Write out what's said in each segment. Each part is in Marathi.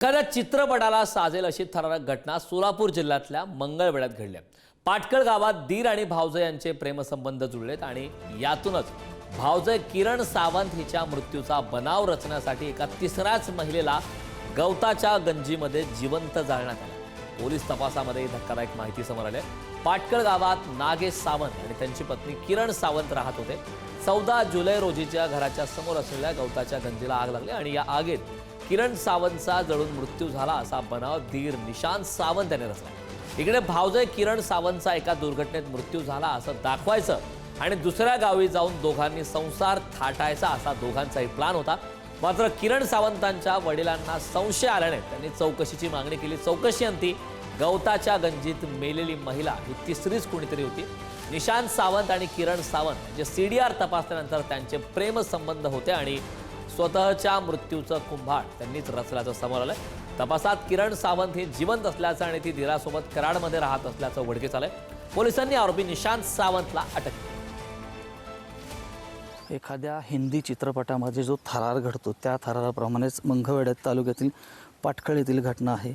कदा चित्रपटाला साजेल अशी थरारक घटना सोलापूर जिल्ह्यातल्या मंगळवेळ्यात घडल्या पाटकळ गावात दीर आणि भावजय यांचे प्रेमसंबंध जुळलेत आणि यातूनच भावजय किरण सावंत हिच्या मृत्यूचा बनाव रचण्यासाठी एका तिसऱ्याच महिलेला गवताच्या गंजीमध्ये जिवंत जाळण्यात आलं. पोलीस तपासामध्ये धक्कादायक माहिती समोर आली पाटकळ गावात नागेश सावंत आणि त्यांची पत्नी किरण सावंत राहत होते. चौदा जुलै रोजीच्या घराच्या समोर असलेल्या गवताच्या गंजीला आग लागली आणि या आगीत किरण सावंतचा जळून मृत्यू झाला असा बनाव धीर निशांत सावंत याने रचला. इकडे भावजय किरण सावंतचा एका दुर्घटनेत मृत्यू झाला असं दाखवायचं आणि दुसऱ्या गावी जाऊन दोघांनी संसार थाटायचा असा दोघांचाही प्लान होता. मात्र किरण सावंतांच्या वडिलांना संशय आल्याने त्यांनी चौकशीची मागणी केली. चौकशी अंती गवताच्या गंजीत मेलेली महिला ही तिसरीच कुणीतरी होती. निशांत सावंत आणि किरण सावंत जे सी डी आर तपासल्यानंतर त्यांचे प्रेमसंबंध होते आणि स्वतःच्या मृत्यूचं कुंभार. त्यांनीच रचल्याचं समोर आलं तपासात किरण सावंत ही जिवंत असल्याचं आणि ती धीरासोबत कराडमध्ये राहत असल्याचं उघडकीस आलंय. पोलिसांनी आरोपी निशांत सावंतला अटक केली. एखाद्या हिंदी चित्रपटामध्ये जो थरार घडतो त्या थराराप्रमाणेच मंगळवेड्यात तालुक्यातील पाटखळ येथील घटना आहे.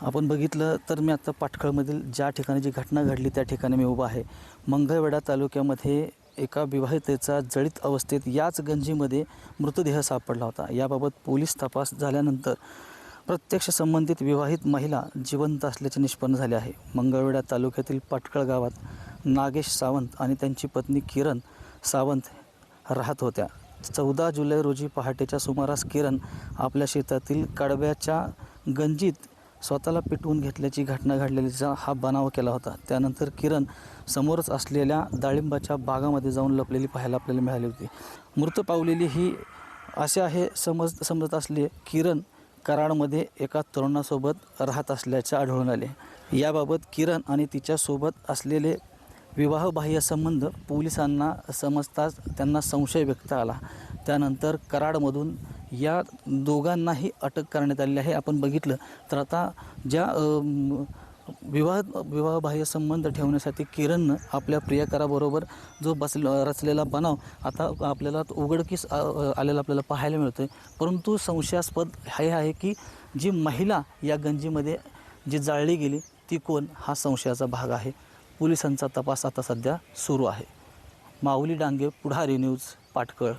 आपण बघितलं तर मी आता पाटखळमधील ज्या ठिकाणी जी घटना घडली त्या ठिकाणी मी उभा आहे. मंगळवेढा तालुक्यामध्ये एका विवाहितेचा जळीत अवस्थेत याच गंजीमध्ये मृतदेह सापडला होता. याबाबत पोलीस तपास झाल्यानंतर प्रत्यक्ष संबंधित विवाहित महिला जिवंत असल्याचे निष्पन्न झाले आहे. मंगळवेढा तालुक्यातील पाटकळ गावात नागेश सावंत आणि त्यांची पत्नी किरण सावंत राहत होत्या. चौदा जुलै रोजी पहाटेच्या सुमारास किरण आपल्या शेतातील कडब्याच्या गंजीत स्वतःला पिटवून घेतल्याची घटना घडलेलीचा हा बनाव केला होता. त्यानंतर किरण समोरच असलेल्या डाळिंबाच्या बागामध्ये जाऊन लपलेली पाहायला आपल्याला मिळाली होती. मृत पावलेली ही असे आहे समज समजत असले किरण कराडमध्ये एका तरुणासोबत राहत असल्याचे आढळून आले. याबाबत किरण आणि तिच्यासोबत असलेले विवाहबाह्य संबंध पोलिसांना समजताच त्यांना संशय व्यक्त आला. त्यानंतर कराडमधून या दोघांनाही अटक करण्यात आलेली आहे. आपण बघितलं तर आता ज्या विवाह विवाहबाह्य संबंध ठेवण्यासाठी किरणनं आपल्या प्रियकराबरोबर जो बस रचलेला बनाव आता आपल्याला उघडकीस आलेला आपल्याला पाहायला मिळतो आहे परंतु संशयास्पद हे आहे की जी महिला या गंजीमध्ये जी जाळली गेली ती कोण? हा संशयाचा भाग आहे. पोलिसांचा तपास आता सध्या सुरू आहे. माऊली डांगे पुढारी न्यूज पाटकळ.